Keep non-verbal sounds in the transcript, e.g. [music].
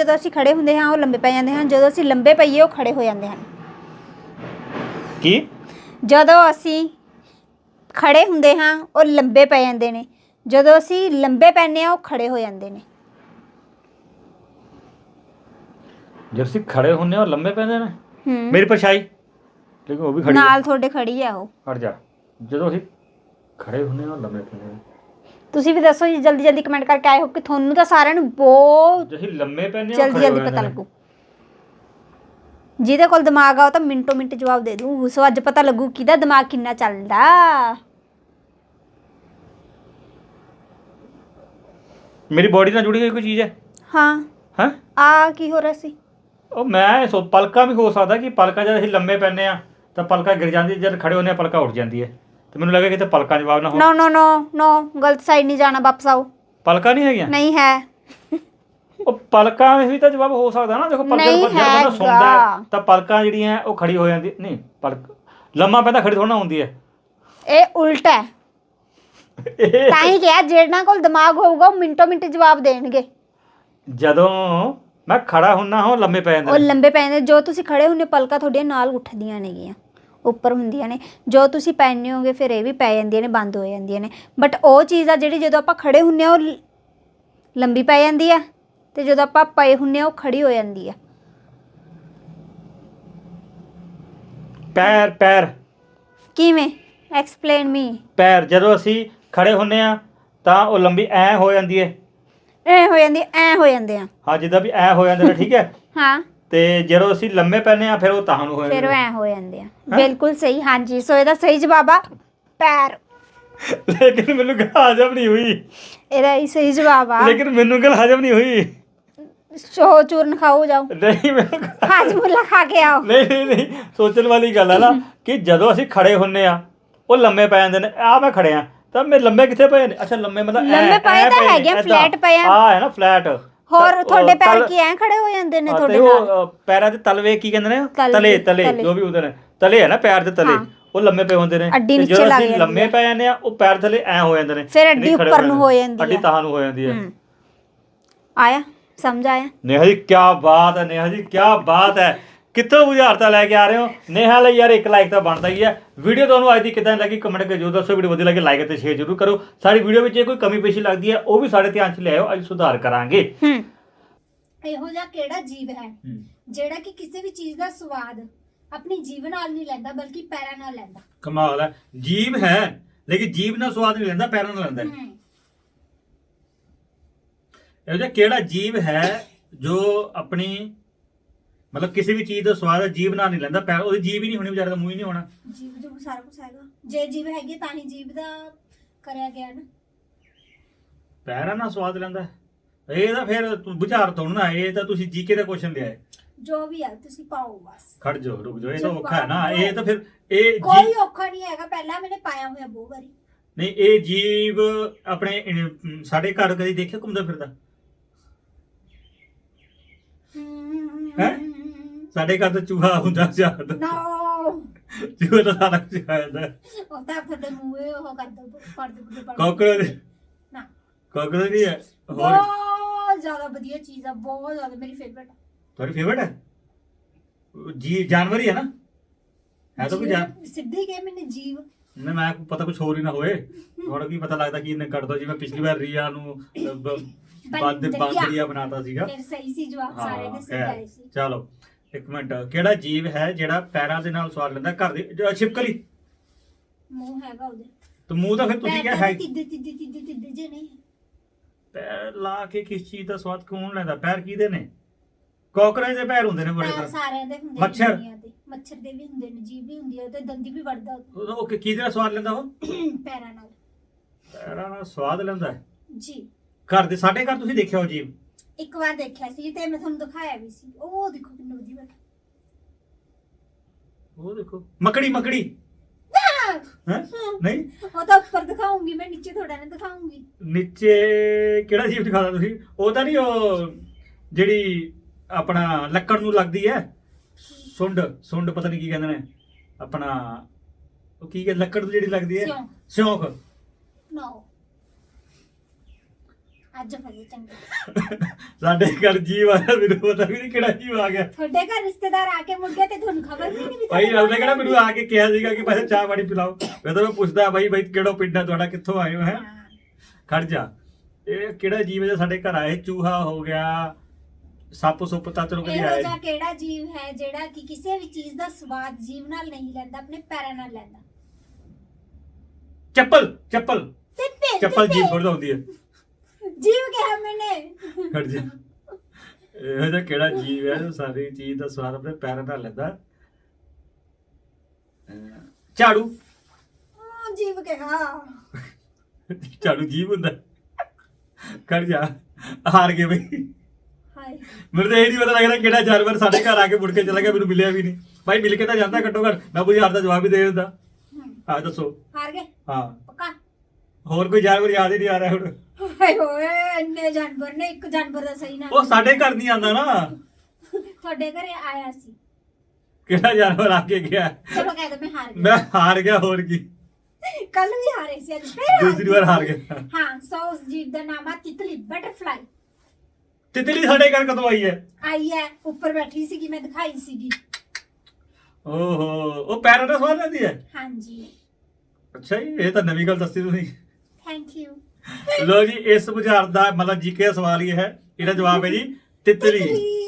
ਜਦੋਂ ਅਸੀਂ ਖੜੇ ਹੁੰਦੇ ਹਾਂ ਉਹ ਲੰਬੇ ਪੈ ਜਾਂਦੇ ਹਨ। ਜਦੋਂ ਅਸੀਂ ਲੰਬੇ ਪਈਏ ਉਹ ਖੜੇ ਹੋ ਜਾਂਦੇ ਹਨ। ਕੀ? ਜਦੋਂ ਅਸੀਂ ਖੜੇ ਹੁੰਦੇ ਹਾਂ ਉਹ ਲੰਬੇ ਪੈ ਜਾਂਦੇ ਨੇ। ਜਦੋਂ ਅਸੀਂ ਲੰਬੇ ਪੈਂਦੇ ਹਾਂ ਉਹ ਖੜੇ ਹੋ ਜਾਂਦੇ ਨੇ। ਜਦ ਅਸੀਂ ਖੜੇ ਹੁੰਨੇ ਆ ਲੰਬੇ ਪੈਂਦੇ ਨੇ? ਹੂੰ। ਮੇਰੀ ਪਰਛਾਈ। ਲੇਕਿਨ ਉਹ ਵੀ ਖੜੀ ਨਾਲ ਤੁਹਾਡੇ ਖੜੀ ਆ ਉਹ। ਹਟ ਜਾ। ਜਦੋਂ ਅਸੀਂ ਖੜੇ ਹੁੰਨੇ ਆ ਲੰਬੇ ਪੈਂਦੇ ਨੇ। ਤੁਸੀਂ ਵੀ ਦੱਸੋ ਜੀ ਜਲਦੀ ਜਲਦੀ ਕਮੈਂਟ ਕਰਕੇ ਆਏ ਹੋ ਕਿ ਤੁਹਾਨੂੰ ਤਾਂ ਸਾਰਿਆਂ ਨੂੰ ਬਹੁਤ ਜੇ ਅਸੀਂ ਲੰਮੇ ਆ ਜਲਦੀ ਜਲਦੀ ਪਤਾ ਲੱਗੂ। ਜਿਹਦੇ ਕੋਲ ਦਿਮਾਗ ਆ ਉਹ ਤਾਂ ਮਿੰਟੋ ਮਿੰਟ ਜਵਾਬ ਦੇ ਦੂ। ਸੋ ਅੱਜ ਪਤਾ ਲੱਗੂ ਕਿਹਦਾ ਦਿਮਾਗ ਕਿੰਨਾ ਚੱਲਦਾ। ਮੇਰੀ ਬੋਡੀ ਨਾਲ ਜੁੜੀ ਹੋਈ ਕੋਈ ਚੀਜ਼ ਹੈ? ਹਾਂ। ਹੈ? ਆ ਕੀ ਹੋ ਰਿਹਾ ਸੀ? ਉਹ ਮੈਂ ਸੋ ਪਲਕਾਂ ਵੀ ਹੋ ਸਕਦਾ ਕਿ ਪਲਕਾਂ ਜਦ ਅਸੀਂ ਲੰਮੇ ਪੈਂਦੇ ਆ ਤਾਂ ਪਲਕਾਂ ਗਿਰ ਜਾਂਦੀ ਜਦ ਖੜੇ ਹੁੰਨੇ ਆ ਪਲਕਾਂ ਉੱਠ ਜਾਂਦੀ ਹੈ। ਤੇ ਮੈਨੂੰ ਲੱਗਾ ਕਿਤੇ ਪਲਕਾਂ ਜਵਾਬ ਨਾ ਹੋ ਨੋ ਨੋ ਨੋ ਨੋ ਗਲਤ ਸਾਈਡ ਨਹੀਂ ਜਾਣਾ ਵਾਪਸ ਆਓ। ਪਲਕਾਂ ਨਹੀਂ ਹੈਗੀਆਂ? ਨਹੀਂ ਹੈ। ਉਹ ਪਲਕਾਂ ਵੀ ਤਾਂ ਜਵਾਬ ਹੋ ਸਕਦਾ ਨਾ ਦੇਖੋ ਪਲਕਾਂ ਨਹੀਂ ਜਦ ਬੰਦਾ ਹੈਗਾ। ਹੈ, ਤਾਂ ਪਲਕਾਂ ਜਿਹੜੀਆਂ ਉਹ ਖੜੀ ਹੋ ਜਾਂਦੀ ਨਹੀਂ ਪਲਕ ਲੰਮਾ ਪੈਂਦਾ ਖੜੀ ਥੋੜਾ ਹੁੰਦੀ ਹੈ। ਇਹ ਉਲਟ ਹੈ। ਇਹ ਤਾਂ ਹੀ ਕਿਹਾ ਜਿਹਨਾਂ ਕੋਲ ਦਿਮਾਗ ਹੋਊਗਾ ਉਹ ਮਿੰਟੋ ਮਿੰਟ ਜਵਾਬ ਦੇਣਗੇ। ਜਦੋਂ ਮੈਂ ਖੜਾ ਹੁੰਨਾ ਹਾਂ ਲੰਮੇ ਪੈ ਜਾਂਦੇ ਉਹ ਨੇ। ਲੰਬੇ ਪੈ ਜਾਂਦੇ ਜੋ ਤੁਸੀਂ ਖੜੇ ਹੁੰਨੇ ਪਲਕਾਂ ਤੁਹਾਡੀਆਂ ਨਾਲ ਉੱਠਦੀਆਂ ਨੇਗੀਆਂ। ਉੱਪਰ ਹੁੰਦੀਆਂ ਨੇ। ਜੋ ਤੁਸੀਂ ਪੈਣੇ ਹੋਗੇ ਫਿਰ ਇਹ ਵੀ ਪੈ ਜਾਂਦੀਆਂ ਨੇ ਬੰਦ ਹੋ ਜਾਂਦੀਆਂ ਨੇ। ਬਟ ਉਹ ਚੀਜ਼ ਆ ਜਿਹੜੀ ਜਦੋਂ ਆਪਾਂ ਖੜੇ ਹੁੰਨੇ ਆ ਉਹ ਲੰਬੀ ਪੈ ਜਾਂਦੀ ਆ ਤੇ ਜਦੋਂ ਆਪਾਂ ਪਏ ਹੁੰਨੇ ਆ ਉਹ ਖੜੀ ਹੋ ਜਾਂਦੀ ਆ। ਪੈਰ ਪੈਰ। ਕਿਵੇਂ? ਐਕਸਪਲੇਨ ਮੀ ਪੈਰ ਜਦੋਂ ਅਸੀਂ ਖੜੇ ਹੁੰਨੇ ਆ ਤਾਂ ਉਹ ਲੰਬੀ ਐ ਹੋ ਜਾਂਦੀ ਹੈ ਐ ਹੋ ਜਾਂਦੀ ਐ ਹੋ ਜਾਂਦੇ ਆ। ਹਾਂ ਜਿੱਦਾਂ ਵੀ ਐ ਹੋ ਜਾਂਦੇ ਨੇ ਠੀਕ ਹੈ? [laughs] ਹਾਂ। ਤੇ ਜਦੋਂ ਅਸੀਂ ਲੰਮੇ ਪੈਨੇ ਆ ਫਿਰ ਉਹ ਤਾਂ ਨੂੰ ਹੋ ਫਿਰ ਉਹ ਐ ਹੋ ਜਾਂਦੇ ਆ। ਬਿਲਕੁਲ ਸਹੀ ਹਾਂਜੀ। ਸੋ ਇਹਦਾ ਸਹੀ ਜਵਾਬ ਆ ਪੈਰ। ਲੇਕਿਨ ਮੈਨੂੰ ਗੱਲ ਹਜਮ ਨਹੀਂ ਹੋਈ। ਇਹਦਾ ਹੀ ਸਹੀ ਜਵਾਬ ਆ। ਲੇਕਿਨ ਮੈਨੂੰ ਗੱਲ ਹਜਮ ਨਹੀਂ ਹੋਈ। ਸ਼ੋ ਚੂਰਨ ਖਾਓ ਜਾਓ। ਨਹੀਂ ਮੈਨੂੰ ਗੱਲ- ਹਾਜਮੁੱਲਾ ਖਾ ਕੇ ਆਓ। ਨਹੀਂ ਨਹੀਂ ਨਹੀਂ। ਸੋਚਣ ਵਾਲੀ ਗੱਲ ਹੈ ਨਾ ਕਿ ਜਦੋਂ ਅਸੀਂ ਖੜੇ ਹੁੰਨੇ ਆ ਉਹ ਲੰਮੇ ਪੈ ਜਾਂਦੇ ਨੇ। ਆ ਮੈਂ ਖੜੇ ਆ ਤਾਂ ਮੇਰੇ ਲੰਮੇ ਕਿੱਥੇ ਪਏ ਨੇ? ਅੱਛਾ ਲੰਮੇ ਮਤਲਬ ਲੰਮੇ ਪਏ ਤਾਂ ਹੈਗੇ ਆ, flat ਪਏ ਆ। ਆਹ ਹੈ ਨਾ ਫਲੈਟ ਹੋਰ ਤੁਹਾਡੇ ਪੈਰ ਕੀ ਐ ਖੜੇ ਹੋ ਜਾਂਦੇ ਨੇ ਹਾਂ, ਤੁਹਾਡੇ ਨਾਲ ਪੈਰਾਂ ਦੇ ਤਲਵੇ ਕੀ ਕਹਿੰਦੇ ਨੇ ਤਲੇ, ਤਲੇ। ਜੋ ਵੀ ਹੁੰਦੇ ਨੇ ਤਲੇ ਹੈ ਨਾ ਪੈਰ ਦੇ ਤਲੇ ਹਾਂ। ਉਹ ਲੰਮੇ ਪਏ ਹੁੰਦੇ ਨੇ ਅੱਡੀ ਨੀਚੇ ਲੱਗ ਜਾਂਦੀ ਲੰਮੇ ਹੈ। ਪੈ ਜਾਂਦੇ ਆ ਉਹ ਪੈਰ ਥੱਲੇ ਐ ਹੋ ਜਾਂਦੇ ਨੇ ਫਿਰ ਅੱਡੀ ਉੱਪਰ ਨੂੰ ਹੋ ਜਾਂਦੇ। ਜਾਂਦੀ ਅੱਡੀ ਹੈ। ਤਾਂ ਨੂੰ ਹੋ ਜਾਂਦੀ ਹੈ ਹੂੰ। ਆਇਆ ਸਮਝ ਆਇਆ ਨੇਹਾ ਜੀ ਕੀ ਬਾਤ ਹੈ ਨੇਹਾ ਜੀ ਕੀ ਬਾਤ ਹੈ ਕਿੱਥੋਂ ਬੁਝਾਰਤਾ ਲੈ ਕੇ ਆ ਰਹੇ ਹੋ ਨੇਹਾ ਲਈ ਯਾਰ ਇੱਕ ਲਾਈਕ ਤਾਂ ਬਣਦਾ ਹੀ ਹੈ ਵੀਡੀਓ ਤੁਹਾਨੂੰ ਅੱਜ ਦੀ ਕਿਦਾਂ ਲੱਗੀ ਕਮੈਂਟ ਕਰਕੇ ਜਰੂਰ ਦੱਸੋ ਵੀਡੀਓ ਵਧੀਆ ਲੱਗੇ ਲਾਈਕ ਅਤੇ ਸ਼ੇਅਰ ਜਰੂਰ ਕਰੋ। ਸਾਡੀ ਵੀਡੀਓ ਵਿੱਚ ਜੇ ਕੋਈ ਕਮੀ ਪੇਸ਼ੀ ਲੱਗਦੀ ਹੈ ਉਹ ਵੀ ਸਾਡੇ ਧਿਆਨ 'ਚ ਲਿਆਓ ਅੱਜ ਸੁਧਾਰ ਕਰਾਂਗੇ। ਹੂੰ। ਇਹੋ ਜਿਹਾ ਕਿਹੜਾ ਜੀਵ ਹੈ ਜਿਹੜਾ ਕਿ ਕਿਸੇ ਵੀ ਚੀਜ਼ ਦਾ ਸਵਾਦ ਆਪਣੀ ਜੀਵ ਨਾਲ ਨਹੀਂ ਲੈਂਦਾ ਬਲਕਿ ਪੈਰਾਂ ਨਾਲ ਲੈਂਦਾ। ਕਮਾਲ ਹੈ। ਜੀਵ ਹੈ ਲੇਕਿਨ ਜੀਵ ਨਾਲ ਸਵਾਦ ਨਹੀਂ ਲੈਂਦਾ ਪੈਰਾਂ ਨਾਲ ਲੈਂਦਾ ਹਮ, ਇਹੋ ਜਿਹਾ ਕਿਹੜਾ ਜੀਵ ਹੈ ਜੋ ਆਪਣੀ ਮਤਲਬ ਕਿਸੇ ਵੀ ਚੀਜ਼ ਦਾ ਸਵਾਦ ਜੀਵ ਨਾਲ ਨਹੀਂ ਲੈਂਦਾ ਪੈਰ ਉਹਦੀ ਜੀਵ ਹੀ ਨਹੀਂ ਹੋਣੀ ਵਿਚਾਰੇ ਦਾ ਮੂੰਹ ਹੀ ਨਹੀਂ ਹੋਣਾ। ਜੀਵ ਜੋ ਸਾਰਾ ਕੁਝ ਹੈਗਾ। ਜੇ ਜੀਵ ਹੈਗੇ ਤਾਂ ਹੀ ਜੀਵ ਦਾ ਕਰਿਆ ਗਿਆ ਨਾ। ਪੈਰਾਂ ਨਾਲ ਸਵਾਦ ਲੈਂਦਾ। ਇਹ ਤਾਂ ਫਿਰ ਤੂੰ ਬੁਝਾਰ ਤੋਂ ਨਾ ਇਹ ਤਾਂ ਤੁਸੀਂ ਜੀਕੇ ਦਾ ਕੁਐਸਚਨ ਲਿਆ ਹੈ। ਜੋ ਵੀ ਹੈ ਤੁਸੀਂ ਪਾਓ ਬਸ। ਖੜ ਜਾਓ ਰੁਕ ਜਾਓ ਇਹ ਤਾਂ ਔਖਾ ਹੈ ਨਾ। ਇਹ ਤਾਂ ਫਿਰ ਇਹ ਜੀ ਕੋਈ ਔਖਾ ਨਹੀਂ ਹੈਗਾ ਪਹਿਲਾਂ ਮੈंने ਪਾਇਆ ਹੋਇਆ ਬਹੁਤ ਵਾਰੀ। ਨਹੀਂ ਇਹ ਜੀਵ ਆਪਣੇ ਇਨ- ਸਾਡੇ ਘਰ ਕਦੀ ਦੇਖਿਆ ਘੁੰਮਦਾ ਫਿਰਦਾ? ਹੈਂ? ਸਾਡੇ ਘਰ ਤਾਂ ਚੂਹਾ ਹੁੰਦਾ ਜਾਂਦਾ ਨੋ ਚੂਹਾ ਤਾਂ ਕੁਝ ਖਾ ਜਾਂਦਾ। ਉਹ ਤਾਂ ਫਿਰ ਦੇ ਮੂੰਹੇ ਉਹ ਕਰ ਦੋ ਫੜ ਦੇ ਫੜ ਕਾਕਰੋਚ। ਨਾ। ਕਾਕਰੋਚ ਨਹੀਂ ਹੈ? ਹੋਰ? ਬਹੁਤ ਜ਼ਿਆਦਾ ਵਧੀਆ ਚੀਜ਼ ਆ ਬਹੁਤ ਜ਼ਿਆਦਾ ਮੇਰੀ ਫੇਵਰਟ ਤੁਹਾਡੀ ਫੇਵਰਟ ਹੈ? ਜੀ ਜਾਨਵਰ ਹੀ ਹੈ ਨਾ? ਹੈ ਤਾਂ ਕੋਈ ਜਾਨ ਸਿੱਧੇ ਗਏ ਮੈंने ਜੀਵ। ਨਹੀਂ ਮੈਂ ਪਤਾ ਕੁਝ ਹੋਰ ਹੀ ਨਾ ਹੋਏ ਹੁਣ ਕੀ ਪਤਾ ਲੱਗਦਾ ਕੀ ਇਹਨੇ ਕੱਢ ਦੋ ਜਿਵੇਂ ਪਿਛਲੀ ਵਾਰ ਰੀਆ ਨੂੰ ਬੰਦ ਦਰਿਆ। ਬੰਦਰੀਆ ਬਣਾਤਾ ਸੀਗਾ। ਫਿਰ ਸਹੀ ਸੀ ਜਵਾਬ ਸਾਰੇ ਦੇ ਸਹੀ ਸੀ। ਚਲੋ। ਇੱਕ ਮਿੰਟ ਕਿਹੜਾ ਜੀਵ ਹੈ ਜਿਹੜਾ ਪੈਰਾਂ ਦੇ ਨਾਲ ਸਵਾਰ ਲੈਂਦਾ ਘਰ ਦੇ ਛਿਪਕਲੀ? ਮੂੰਹ ਹੈਗਾ ਉਹਦੇ। ਤੇ ਮੂੰਹ ਤਾਂ ਫਿਰ ਤੁਸੀਂ ਕਿਹਾ ਹੈ ਤਿੱਦੇ ਤਿੱਦੇ ਤਿੱਦੇ ਤਿੱਦੇ ਜੇ ਨਹੀਂ ਪੈਰ ਲਾ ਕੇ ਕਿਸ ਚੀਜ਼ ਦਾ ਸਵਾਦ ਕੌਣ ਲੈਂਦਾ? ਪੈਰ ਕਿਹਦੇ ਨੇ? ਕਾਕਰੋਚ ਦੇ ਪੈਰ ਹੁੰਦੇ ਨੇ ਬੜੇ ਪੈਰ ਤਾਂ ਸਾਰਿਆਂ ਦੇ ਹੁੰਦੇ ਨੇ ਮੱਛਰ। ਦੁਨੀਆ ਤੇ ਮੱਛਰ ਦੇ ਵੀ ਹੁੰਦੇ ਨੇ ਜੀਭ ਵੀ ਹੁੰਦੀ ਹੈ ਤੇ ਦੰਦੀ ਵੀ ਵੜਦਾ ਉਹ। ਉਹ ਉਹ ਕਿ- ਕਿਹਦੇ ਨਾਲ ਸਵਾਦ ਲੈਂਦਾ ਉਹ? [clears throat] ਪੈਰਾਂ ਨਾਲ। ਪੈਰਾਂ ਨਾਲ ਸਵਾਦ ਲੈਂਦਾ ਹੈ। ਜੀ। ਘਰ ਦੇ ਸਾਡੇ ਘਰ ਤੁਸੀਂ ਦੇਖਿਆ ਉਹ ਜੀਵ? ਇੱਕ ਵਾਰ ਦੇਖਿਆ ਸੀ ਤੇ ਮੈਂ ਤੁਹਾਨੂੰ ਦਿਖਾਇਆ ਵੀ ਸੀ। ਉਹ ਦੇਖੋ ਕਿੰਨਾ ਵਧੀਆ ਬੈਠਾ। ਉਹ ਦੇਖੋ। ਮਕੜੀ ਮਕੜੀ। ਹੈ? ਨਹੀਂ? ਉਹ ਤਾਂ ਉੱਪਰ ਦਿਖਾਉਂਗੀ ਮੈਂ ਨੀਚੇ ਥੋੜਾ ਨਾ ਦਿਖਾਉਂਗੀ। ਨੀਚੇ ਕਿਹੜਾ ਜੀਵ ਦਿਖਾਦਾ ਤੁਸੀਂ? ਉਹ ਤਾਂ ਨਹੀਂ ਉਹ ਜਿਹੜੀ ਆਪਣਾ ਲੱਕੜ ਨੂੰ ਲੱਗਦੀ ਹੈ? ਸੁੰਡ ਸੁੰਡ ਪਤਾ ਨਹੀਂ ਕੀ ਕਹਿੰਦੇ ਨੇ। ਆਪਣਾ ਉਹ ਕੀ ਕਹਿੰਦੇ ਲੱਕੜ ਨੂੰ ਜਿਹੜੀ ਲੱਗਦੀ ਹੈ? ਸਿਉਂਕ। ਸਿਉਂਕ। ਨੋ। ਅੱਜ ਫਸੇ ਚੰਗੇ। ਸਾਡੇ ਘਰ ਜੀਵ ਆਇਆ ਮੈਨੂੰ ਪਤਾ ਵੀ ਨਹੀਂ ਕਿਹੜਾ ਜੀਵ ਆ ਗਿਆ। ਤੁਹਾਡੇ ਘਰ ਰਿਸ਼ਤੇਦਾਰ ਆ ਕੇ ਮੁੜ ਗਏ ਤੇ ਤੁਹਾਨੂੰ ਖਬਰ ਵੀ ਨਹੀਂ ਭਾਈ ਉਹਨੇ ਕਿਹੜਾ ਮੈਨੂੰ ਆ ਕੇ ਕਿਹਾ ਸੀਗਾ ਕਿ ਭਾਈ ਚਾਹ ਪਾਣੀ ਪਿਲਾਓ। ਮੈਂ ਤਾਂ ਮੈਂ ਪੁੱਛਦਾ ਭਾਈ ਭਾਈ ਕਿਹੜਾ ਪਿੰਡ ਆ ਤੁਹਾਡਾ? ਕਿੱਥੋਂ ਆਏ ਹੋ ਹੈ। ਖੜ ਜਾ। ਇਹ ਕਿਹੜਾ ਜੀਵ ਹੈ ਸਾਡੇ ਘਰ ਆਏ? ਚੂਹਾ ਹੋ ਗਿਆ ਸੱਪ ਸੁੱਪ ਤਾਂ ਚਲੋ ਕਦੀ ਇਹੋ ਆਏ ਜਿਹਾ ਕਿਹੜਾ ਜੀਵ ਹੈ ਜਿਹੜਾ ਕਿ ਕਿਸੇ ਵੀ ਚੀਜ਼ ਦਾ ਸਵਾਦ ਜੀਵ ਨਾਲ ਨਹੀਂ ਲੈਂਦਾ ਆਪਣੇ ਪੈਰਾਂ ਨਾਲ ਲੈਂਦਾ? ਚੱਪਲ ਚੱਪਲ। ਚੱਪਲ ਜੀਵ ਥੋੜਾ ਹੁੰਦੀ ਹੈ। ਜੀਵ ਕਿਹਾ ਮੈਨੇ। ਖੜ ਜਾ। ਇਹੋ ਜਿਹਾ ਕਿਹੜਾ ਜੀਵ ਹੈ ਜੋ ਸਾਰੀ ਚੀਜ਼ ਦਾ ਸਵਾਦ ਆਪਣੇ ਪੈਰਾਂ ਨਾਲ ਲੈਂਦਾ? ਅਹ ਝਾੜੂ। ਉਹ ਜੀਵ ਕਿਹਾ। ਝਾੜੂ ਜੀਵ ਹੁੰਦਾ। ਖੜ ਜਾ। ਹਾਰ ਗਏ ਬਈ। ਹਾਏ। ਮੈਨੂੰ ਤਾਂ ਇਹ ਨਹੀਂ ਪਤਾ ਲੱਗਦਾ ਕਿਹੜਾ ਜਾਨਵਰ ਸਾਡੇ ਘਰ ਆ ਕੇ ਮੁੜ ਕੇ ਚਲਾ ਗਿਆ ਮੈਨੂੰ ਮਿਲਿਆ ਵੀ ਨਹੀਂ। ਭਾਈ ਮਿਲ ਕੇ ਤਾਂ ਜਾਂਦਾ ਘੱਟੋ ਘੱਟ। ਮੈਂ ਪੁੱਛਿਆ ਦਾ ਜਵਾਬ ਹੀ ਦੇ ਦਿੰਦਾ। ਹਮ, ਆ ਦੱਸੋ। ਹਾਰ ਗਏ? ਹਾਂ। ਪੱਕਾ? ਹੋਰ ਕੋਈ ਜਾਨਵਰ ਯਾਦ ਹੀ ਨਹੀਂ ਆ ਰਿਹਾ ਹੁਣ। ਹਾਏ ਹੋਏ ਇੰਨੇ ਜਾਨਵਰ ਨੇ ਇੱਕ ਜਾਨਵਰ ਦਾ ਸਹੀ ਨਾਮ ਉਹ ਸਾਡੇ ਘਰ ਨਹੀਂ ਆਂਦਾ ਨਾ। ਤੁਹਾਡੇ ਘਰੇ ਆਇਆ ਸੀ। ਕਿਹੜਾ ਜਾਨਵਰ ਆ ਕੇ ਗਿਆ? ਚਲੋ ਕਹਿ ਦੋ ਮੈਂ ਹਾਰ ਗਈ ਮੈਂ ਹਾਰ ਗਿਆ ਹੋਰ ਕੀ? ਕੱਲ ਵੀ ਹਾਰੇ ਸੀ ਅੱਜ ਫੇਰ ਹਾਰ ਦੂਸਰੀ ਵਾਰ ਹਾਰ ਗਿਆ। ਹਾਂ ਸੋ ਉਸ ਜੀਵ ਦਾ ਨਾਮ ਆ ਤਿਤਲੀ ਬਟਰਫਲਾਈ। ਤਿਤਲੀ ਸਾਡੇ ਘਰ ਕਦੋਂ ਆਈ ਹੈ? ਆਈ ਹੈ ਉੱਪਰ ਬੈਠੀ ਸੀਗੀ ਮੈਂ ਦਿਖਾਈ ਸੀਗੀ। ਓਹੋ ਉਹ ਪੈਰਾਂ ਦਾ ਸਵਾਲ ਲੈਂਦੀ ਹੈ? ਹਾਂਜੀ। ਅੱਛਾ ਜੀ ਇਹ ਤਾਂ ਨਵੀਂ ਗੱਲ ਦੱਸੀ ਤੁਸੀਂ। ਥੈਂਕ ਯੂ ਲੋ ਜੀ, ਇਸ ਬੁਝਾਰਤ ਦਾ ਮਤਲਬ ਜੀਕੇ ਦਾ ਸਵਾਲ ਹੀ ਹੈ। ਇਹਦਾ ਜਵਾਬ ਹੈ ਜੀ ਤਿਤਲੀ।